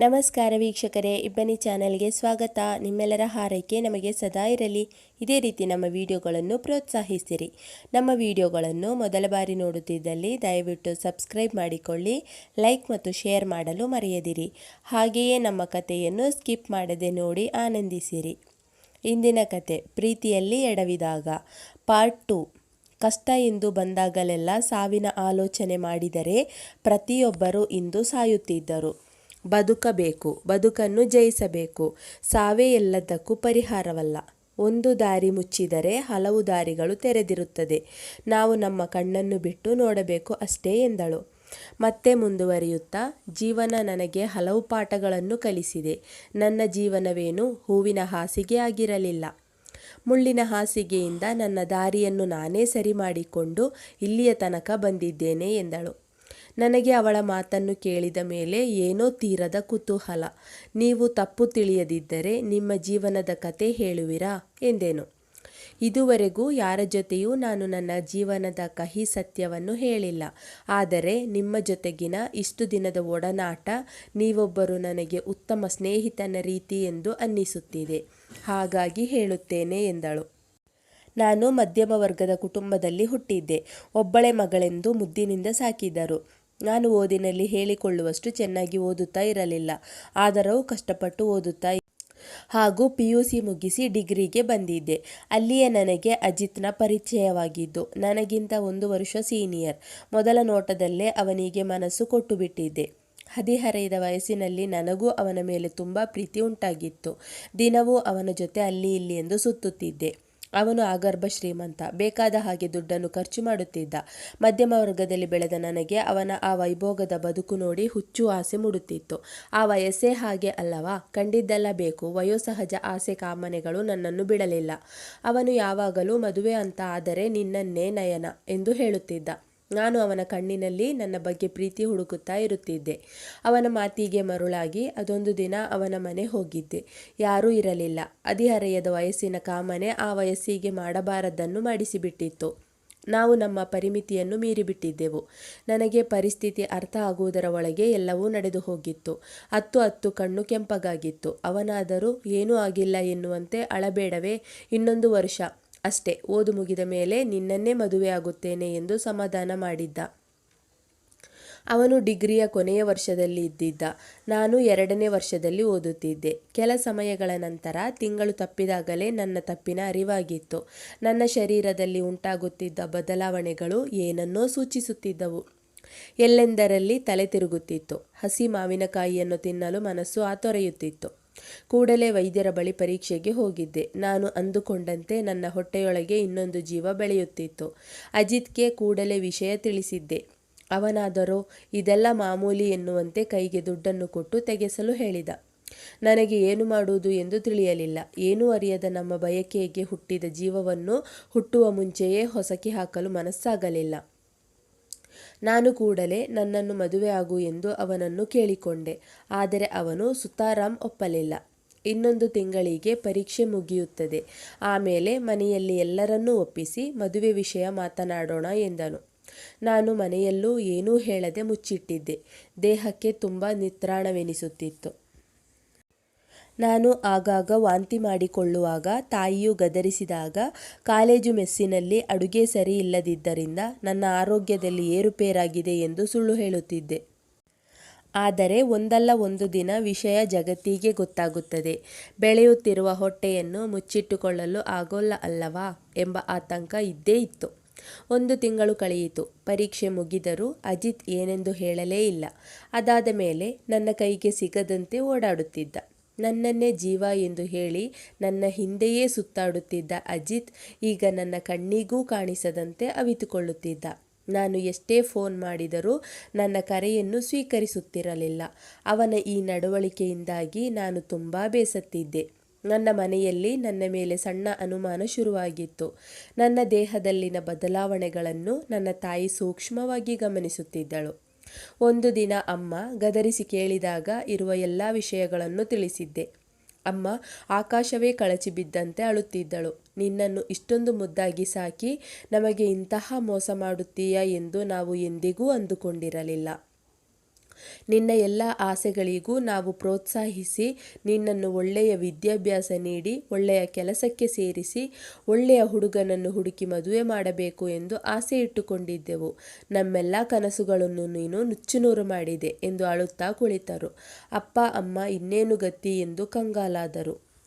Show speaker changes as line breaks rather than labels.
ನಮಸ್ಕಾರ ವೀಕ್ಷಕರೇ, ಇಬ್ಬನಿ ಚಾನೆಲ್ಗೆ ಸ್ವಾಗತ. ನಿಮ್ಮೆಲ್ಲರ ಹಾರೈಕೆ ನಮಗೆ ಸದಾ ಇರಲಿ. ಇದೇ ರೀತಿ ನಮ್ಮ ವಿಡಿಯೋಗಳನ್ನು ಪ್ರೋತ್ಸಾಹಿಸಿರಿ ನಮ್ಮ ವಿಡಿಯೋಗಳನ್ನು ಮೊದಲ ಬಾರಿ ನೋಡುತ್ತಿದ್ದಲ್ಲಿ ದಯವಿಟ್ಟು ಸಬ್ಸ್ಕ್ರೈಬ್ ಮಾಡಿಕೊಳ್ಳಿ, ಲೈಕ್ ಮತ್ತು ಶೇರ್ ಮಾಡಲು ಮರೆಯದಿರಿ. ಹಾಗೆಯೇ ನಮ್ಮ ಕಥೆಯನ್ನು ಸ್ಕಿಪ್ ಮಾಡದೆ ನೋಡಿ ಆನಂದಿಸಿರಿ. ಇಂದಿನ ಕತೆ ಪ್ರೀತಿಯಲ್ಲಿ ಎಡವಿದಾಗ. Part two. ಕಷ್ಟ ಎಂದು ಬಂದಾಗಲೆಲ್ಲ ಸಾವಿನ ಆಲೋಚನೆ ಮಾಡಿದರೆ ಪ್ರತಿಯೊಬ್ಬರೂ ಇಂದು ಸಾಯುತ್ತಿದ್ದರು. ಬದುಕಬೇಕು, ಬದುಕನ್ನು ಜಯಿಸಬೇಕು. ಸಾವೇ ಎಲ್ಲದಕ್ಕೂ ಪರಿಹಾರವಲ್ಲ. ಒಂದು ದಾರಿ ಮುಚ್ಚಿದರೆ ಹಲವು ದಾರಿಗಳು ತೆರೆದಿರುತ್ತದೆ. ನಾವು ನಮ್ಮ ಕಣ್ಣನ್ನು ಬಿಟ್ಟು ನೋಡಬೇಕು ಅಷ್ಟೇ ಎಂದಳು. ಮತ್ತೆ ಮುಂದುವರಿಯುತ್ತಾ, ಜೀವನ ನನಗೆ ಹಲವು ಪಾಠಗಳನ್ನು ಕಲಿಸಿದೆ. ನನ್ನ ಜೀವನವೇನು ಹೂವಿನ ಹಾಸಿಗೆ ಆಗಿರಲಿಲ್ಲ. ಮುಳ್ಳಿನ ಹಾಸಿಗೆಯಿಂದ ನನ್ನ ದಾರಿಯನ್ನು ನಾನೇ ಸರಿ ಮಾಡಿಕೊಂಡು ಇಲ್ಲಿಯ ತನಕ ಬಂದಿದ್ದೇನೆ ಎಂದಳು. ನನಗೆ ಅವಳ ಮಾತನ್ನು ಕೇಳಿದ ಮೇಲೆ ಏನೋ ತೀರದ ಕುತೂಹಲ. ನೀವು ತಪ್ಪು ತಿಳಿಯದಿದ್ದರೆ ನಿಮ್ಮ ಜೀವನದ ಕತೆ ಹೇಳುವಿರಾ? ಎಂದೇನು. ಇದುವರೆಗೂ ಯಾರ ಜೊತೆಯೂ ನಾನು ನನ್ನ ಜೀವನದ ಕಹಿ ಸತ್ಯವನ್ನು ಹೇಳಿಲ್ಲ. ಆದರೆ ನಿಮ್ಮ ಜೊತೆಗಿನ ಇಷ್ಟು ದಿನದ ಒಡನಾಟ ನೀವೊಬ್ಬರು ನನಗೆ ಉತ್ತಮ ಸ್ನೇಹಿತನ ರೀತಿ ಎಂದು ಅನ್ನಿಸುತ್ತಿದೆ. ಹಾಗಾಗಿ ಹೇಳುತ್ತೇನೆ ಎಂದಳು. ನಾನು ಮಧ್ಯಮ ವರ್ಗದ ಕುಟುಂಬದಲ್ಲಿ ಹುಟ್ಟಿದ್ದೆ. ಒಬ್ಬಳೆ ಮಗಳೆಂದು ಮುದ್ದಿನಿಂದ ಸಾಕಿದರು. ನಾನು ಓದಿನಲ್ಲಿ ಹೇಳಿಕೊಳ್ಳುವಷ್ಟು ಚೆನ್ನಾಗಿ ಓದುತ್ತಾ ಇರಲಿಲ್ಲ. ಆದರೂ ಕಷ್ಟಪಟ್ಟು ಓದುತ್ತಾ ಹಾಗೂ ಪಿ ಯು ಸಿ ಮುಗಿಸಿ ಡಿಗ್ರಿಗೆ ಬಂದಿದ್ದೆ. ಅಲ್ಲಿಯೇ ನನಗೆ ಅಜಿತ್ನ ಪರಿಚಯವಾಗಿದ್ದು, ನನಗಿಂತ ಒಂದು ವರ್ಷ ಸೀನಿಯರ್. ಮೊದಲ ನೋಟದಲ್ಲೇ ಅವನಿಗೆ ಮನಸ್ಸು ಕೊಟ್ಟು ಬಿಟ್ಟಿದ್ದೆ ಹದಿಹರೆಯದ ವಯಸ್ಸಿನಲ್ಲಿ ನನಗೂ ಅವನ ಮೇಲೆ ತುಂಬ ಪ್ರೀತಿ ಉಂಟಾಗಿತ್ತು. ದಿನವೂ ಅವನ ಜೊತೆ ಅಲ್ಲಿ ಇಲ್ಲಿ ಎಂದು ಸುತ್ತುತ್ತಿದ್ದೆ. ಅವನು ಆಗರ್ಭ ಶ್ರೀಮಂತ. ಬೇಕಾದ ಹಾಗೆ ದುಡ್ಡನ್ನು ಖರ್ಚು ಮಾಡುತ್ತಿದ್ದ. ಮಧ್ಯಮ ವರ್ಗದಲ್ಲಿ ಬೆಳೆದ ನನಗೆ ಅವನ ಆ ವೈಭೋಗದ ಬದುಕು ನೋಡಿ ಹುಚ್ಚು ಆಸೆ ಮೂಡುತ್ತಿತ್ತು. ಆ ವಯಸ್ಸೇ ಹಾಗೆ ಅಲ್ಲವಾ? ಕಂಡಿದ್ದೆಲ್ಲ ಬೇಕು. ವಯೋಸಹಜ ಆಸೆ ಕಾಮನೆಗಳು ನನ್ನನ್ನು ಬಿಡಲಿಲ್ಲ. ಅವನು ಯಾವಾಗಲೂ ಮದುವೆ ಅಂತ ಆದರೆ ನಿನ್ನನ್ನೇ ನಯನ ಎಂದು ಹೇಳುತ್ತಿದ್ದ. ನಾನು ಅವನ ಕಣ್ಣಿನಲ್ಲಿ ನನ್ನ ಬಗ್ಗೆ ಪ್ರೀತಿ ಹುಡುಕುತ್ತಾ ಇರುತ್ತಿದ್ದೆ. ಅವನ ಮಾತಿಗೆ ಮರುಳಾಗಿ ಅದೊಂದು ದಿನ ಅವನ ಮನೆ ಹೋಗಿದ್ದೆ. ಯಾರೂ ಇರಲಿಲ್ಲ. ಅದಿಹರೆಯದ ವಯಸ್ಸಿನ ಕಾಮನೆ ಆ ವಯಸ್ಸಿಗೆ ಮಾಡಬಾರದನ್ನು ಮಾಡಿಸಿಬಿಟ್ಟಿತ್ತು. ನಾವು ನಮ್ಮ ಪರಿಮಿತಿಯನ್ನು ಮೀರಿಬಿಟ್ಟಿದ್ದೆವು. ನನಗೆ ಪರಿಸ್ಥಿತಿ ಅರ್ಥ ಆಗುವುದರ ಒಳಗೆ ಎಲ್ಲವೂ ನಡೆದು ಹೋಗಿತ್ತು. ಹತ್ತು ಹತ್ತು ಕಣ್ಣು ಕೆಂಪಗಾಗಿತ್ತು. ಅವನಾದರೂ ಏನೂ ಆಗಿಲ್ಲ ಎನ್ನುವಂತೆ ಅಳಬೇಡವೇ ಇನ್ನೊಂದು ವರ್ಷ. ಅಷ್ಟೇ. ಓದು ಮುಗಿದ ಮೇಲೆ ನಿನ್ನನ್ನೇ ಮದುವೆಯಾಗುತ್ತೇನೆ ಎಂದು ಸಮಾಧಾನ ಮಾಡಿದ್ದ. ಅವನು ಡಿಗ್ರಿಯ ಕೊನೆಯ ವರ್ಷದಲ್ಲಿ ಇದ್ದಿದ್ದ. ನಾನು ಎರಡನೇ ವರ್ಷದಲ್ಲಿ ಓದುತ್ತಿದ್ದೆ. ಕೆಲ ಸಮಯಗಳ ನಂತರ ತಿಂಗಳು ತಪ್ಪಿದಾಗಲೇ ನನ್ನ ತಪ್ಪಿನ ಅರಿವಾಗಿತ್ತು. ನನ್ನ ಶರೀರದಲ್ಲಿ ಉಂಟಾಗುತ್ತಿದ್ದ ಬದಲಾವಣೆಗಳು ಏನನ್ನೋ ಸೂಚಿಸುತ್ತಿದ್ದವು. ಎಲ್ಲೆಂದರಲ್ಲಿ ತಲೆ ತಿರುಗುತ್ತಿತ್ತು ಹಸಿ ಮಾವಿನಕಾಯಿಯನ್ನು ತಿನ್ನಲು ಮನಸ್ಸು ಆತೊರೆಯುತ್ತಿತ್ತು. ಕೂಡಲೇ ವೈದ್ಯರ ಬಳಿ ಪರೀಕ್ಷೆಗೆ ಹೋಗಿದ್ದೆ. ನಾನು ಅಂದುಕೊಂಡಂತೆ ನನ್ನ ಹೊಟ್ಟೆಯೊಳಗೆ ಇನ್ನೊಂದು ಜೀವ ಬೆಳೆಯುತ್ತಿತ್ತು. ಅಜಿತ್ಗೆ ಕೂಡಲೇ ವಿಷಯ ತಿಳಿಸಿದ್ದೆ. ಅವನಾದರೂ, ಇದೆಲ್ಲ ಮಾಮೂಲಿ ಎನ್ನುವಂತೆ ಕೈಗೆ ದುಡ್ಡನ್ನು ಕೊಟ್ಟು ತೆಗೆಸಲು ಹೇಳಿದ. ನನಗೆ ಏನು ಮಾಡುವುದು ಎಂದು ತಿಳಿಯಲಿಲ್ಲ. ಏನೂ ಅರಿಯದ ನಮ್ಮ ಬಯಕೆಗೆ ಹುಟ್ಟಿದ ಜೀವವನ್ನು ಹುಟ್ಟುವ ಮುಂಚೆಯೇ ಹೊಸಕಿ ಹಾಕಲು ಮನಸ್ಸಾಗಲಿಲ್ಲ. ನಾನು ಕೂಡಲೇ ನನ್ನನ್ನು ಮದುವೆ ಆಗು ಎಂದು ಅವನನ್ನು ಕೇಳಿಕೊಂಡೆ. ಆದರೆ ಅವನು ಸುತಾರಾಮ್ ಒಪ್ಪಲಿಲ್ಲ. ಇನ್ನೊಂದು ತಿಂಗಳಿಗೆ ಪರೀಕ್ಷೆ ಮುಗಿಯುತ್ತದೆ. ಆಮೇಲೆ ಮನೆಯಲ್ಲಿ ಎಲ್ಲರನ್ನೂ ಒಪ್ಪಿಸಿ ಮದುವೆ ವಿಷಯ ಮಾತನಾಡೋಣ ಎಂದನು. ನಾನು ಮನೆಯಲ್ಲೂ ಏನೂ ಹೇಳದೆ ಮುಚ್ಚಿಟ್ಟಿದ್ದೆ. ದೇಹಕ್ಕೆ ತುಂಬ ನಿತ್ರಾಣವೆನಿಸುತ್ತಿತ್ತು. ನಾನು ಆಗಾಗ ವಾಂತಿ ಮಾಡಿಕೊಳ್ಳುವಾಗ ತಾಯಿಯು ಗದರಿಸಿದಾಗ ಕಾಲೇಜು ಮೆಸ್ಸಿನಲ್ಲಿ ಅಡುಗೆ ಸರಿ ಇಲ್ಲದಿದ್ದರಿಂದ ನನ್ನ ಆರೋಗ್ಯದಲ್ಲಿ ಏರುಪೇರಾಗಿದೆ ಎಂದು ಸುಳ್ಳು ಹೇಳುತ್ತಿದ್ದೆ. ಆದರೆ ಒಂದಲ್ಲ ಒಂದು ದಿನ ವಿಷಯ ಜಗತ್ತಿಗೆ ಗೊತ್ತಾಗುತ್ತದೆ. ಬೆಳೆಯುತ್ತಿರುವ ಹೊಟ್ಟೆಯನ್ನು ಮುಚ್ಚಿಟ್ಟುಕೊಳ್ಳಲು ಆಗೋಲ್ಲ ಅಲ್ಲವಾ ಎಂಬ ಆತಂಕ ಇದ್ದೇ ಇತ್ತು. ಒಂದು ತಿಂಗಳು ಕಳೆಯಿತು. ಪರೀಕ್ಷೆ ಮುಗಿದರೂ ಅಜಿತ್ ಏನೆಂದು ಹೇಳಲೇ ಇಲ್ಲ. ಅದಾದ ಮೇಲೆ ನನ್ನ ಕೈಗೆ ಸಿಗದಂತೆ ಓಡಾಡುತ್ತಿದ್ದ. ನನ್ನನ್ನೇ ಜೀವ ಎಂದು ಹೇಳಿ ನನ್ನ ಹಿಂದೆಯೇ ಸುತ್ತಾಡುತ್ತಿದ್ದ ಅಜಿತ್ ಈಗ ನನ್ನ ಕಣ್ಣಿಗೂ ಕಾಣಿಸದಂತೆ ಅವಿತುಕೊಳ್ಳುತ್ತಿದ್ದ. ನಾನು ಎಷ್ಟೇ ಫೋನ್ ಮಾಡಿದರೂ ನನ್ನ ಕರೆಯನ್ನು ಸ್ವೀಕರಿಸುತ್ತಿರಲಿಲ್ಲ. ಅವನ ಈ ನಡವಳಿಕೆಯಿಂದಾಗಿ ನಾನು ತುಂಬ ಬೇಸತ್ತಿದ್ದೆ. ನನ್ನ ಮನೆಯಲ್ಲಿ ನನ್ನ ಮೇಲೆ ಸಣ್ಣ ಅನುಮಾನ ಶುರುವಾಗಿತ್ತು. ನನ್ನ ದೇಹದಲ್ಲಿನ ಬದಲಾವಣೆಗಳನ್ನು ನನ್ನ ತಾಯಿ ಸೂಕ್ಷ್ಮವಾಗಿ ಗಮನಿಸುತ್ತಿದ್ದಳು. ಒಂದು ದಿನ ಅಮ್ಮ ಗದರಿಸಿ ಕೇಳಿದಾಗ ಇರುವ ಎಲ್ಲ ವಿಷಯಗಳನ್ನು ತಿಳಿಸಿದ್ದೆ. ಅಮ್ಮ ಆಕಾಶವೇ ಕಳಚಿ ಬಿದ್ದಂತೆ ಅಳುತ್ತಿದ್ದಳು. ನಿನ್ನನ್ನು ಇಷ್ಟೊಂದು ಮುದ್ದಾಗಿ ಸಾಕಿ ನಮಗೆ ಇಂತಹ ಮೋಸ ಮಾಡುತ್ತೀಯಾ ಎಂದು ನಾವು ಎಂದಿಗೂ ಅಂದುಕೊಂಡಿರಲಿಲ್ಲ. ನಿನ್ನ ಎಲ್ಲ ಆಸೆಗಳಿಗೂ ನಾವು ಪ್ರೋತ್ಸಾಹಿಸಿ, ನಿನ್ನನ್ನು ಒಳ್ಳೆಯ ವಿದ್ಯಾಭ್ಯಾಸ ನೀಡಿ, ಒಳ್ಳೆಯ ಕೆಲಸಕ್ಕೆ ಸೇರಿಸಿ, ಒಳ್ಳೆಯ ಹುಡುಗನನ್ನು ಹುಡುಕಿ ಮದುವೆ ಮಾಡಬೇಕು ಎಂದು ಆಸೆ ಇಟ್ಟುಕೊಂಡಿದ್ದೆವು. ನಮ್ಮೆಲ್ಲ ಕನಸುಗಳನ್ನು ನೀನು ನುಚ್ಚುನೂರು ಮಾಡಿದೆ ಎಂದು ಅಳುತ್ತಾ ಕುಳಿತರು. ಅಪ್ಪ, ಅಮ್ಮ ಇನ್ನೇನು ಗತಿ ಎಂದು ಕಂಗಾಲಾದರು.